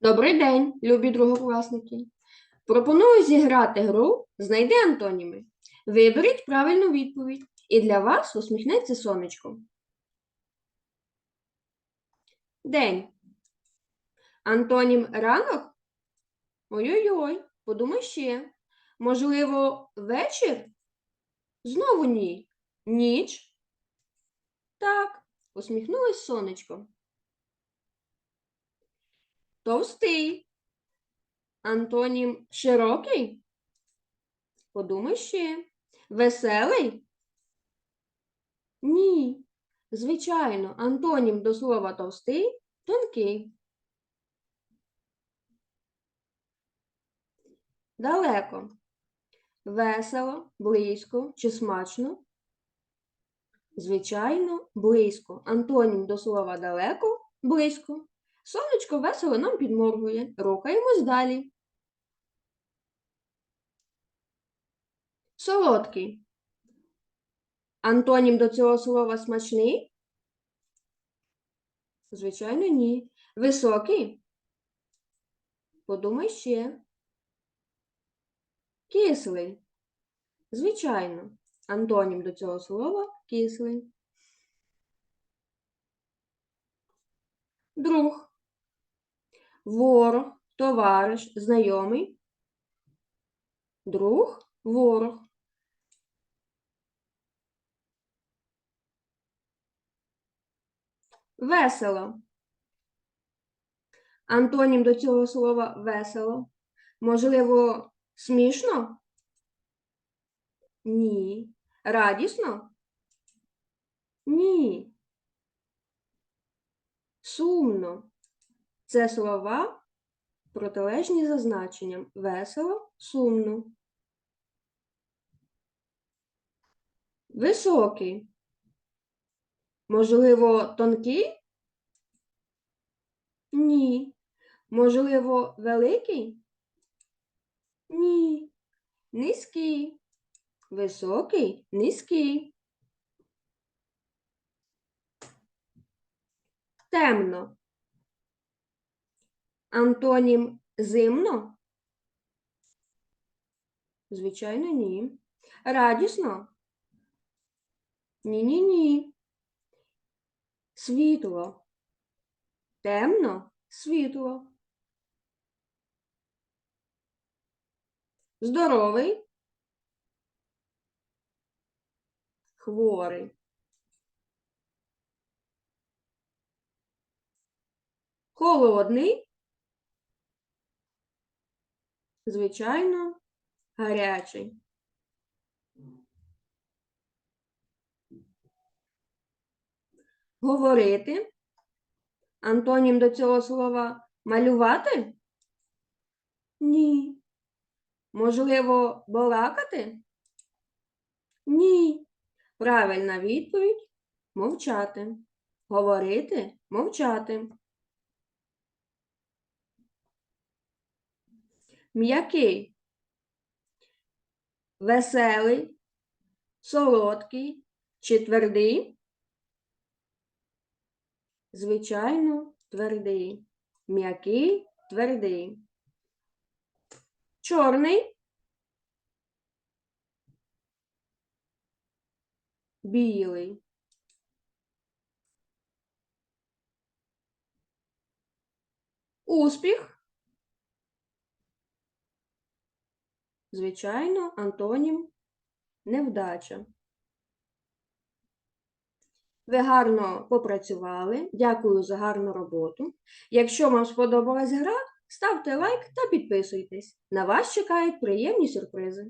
Добрий день, любі другокласники. Пропоную зіграти гру Знайди антоніми. Виберіть правильну відповідь, і для вас усміхнеться сонечко. День. Антонім ранок? Ой-ой-ой, подумай ще. Можливо, вечір? Знову ні. Ніч? Так, усміхнулось сонечко. Товстий. Антонім широкий? Подумай ще. Веселий? Ні. Звичайно, антонім до слова товстий тонкий. Далеко. Весело, близько чи смачно? Звичайно, близько. Антонім до слова далеко близько. Сонечко весело нам підморгує. Рухаємось далі. Солодкий. Антонім до цього слова смачний? Звичайно, ні. Високий? Подумай ще. Кислий. Звичайно. Антонім до цього слова кислий. Друг. Ворог, товариш, знайомий. Друг, ворог. Весело. Антонім до цього слова весело. Можливо, смішно? Ні. Радісно? Ні. Сумно. Це слова протилежні за значенням весело, сумно. Високий. Можливо, тонкий? Ні. Можливо, великий? Ні. Низький. Високий, низький. Темно. Антонім зимно? Звичайно, ні. Радісно? Ні-ні-ні. Світло. Темно, світло. Здоровий. Хворий. Холодний. Звичайно, гарячий. Говорити. Антонім до цього слова малювати? Ні. Можливо, балакати? Ні. Правильна відповідь мовчати. Говорити мовчати. М'який, веселий, солодкий чи твердий? Звичайно, твердий. М'який, твердий. Чорний. Білий. Успіх. Звичайно, антонім невдача. Ви гарно попрацювали. Дякую за гарну роботу. Якщо вам сподобалась гра, ставте лайк та підписуйтесь. На вас чекають приємні сюрпризи.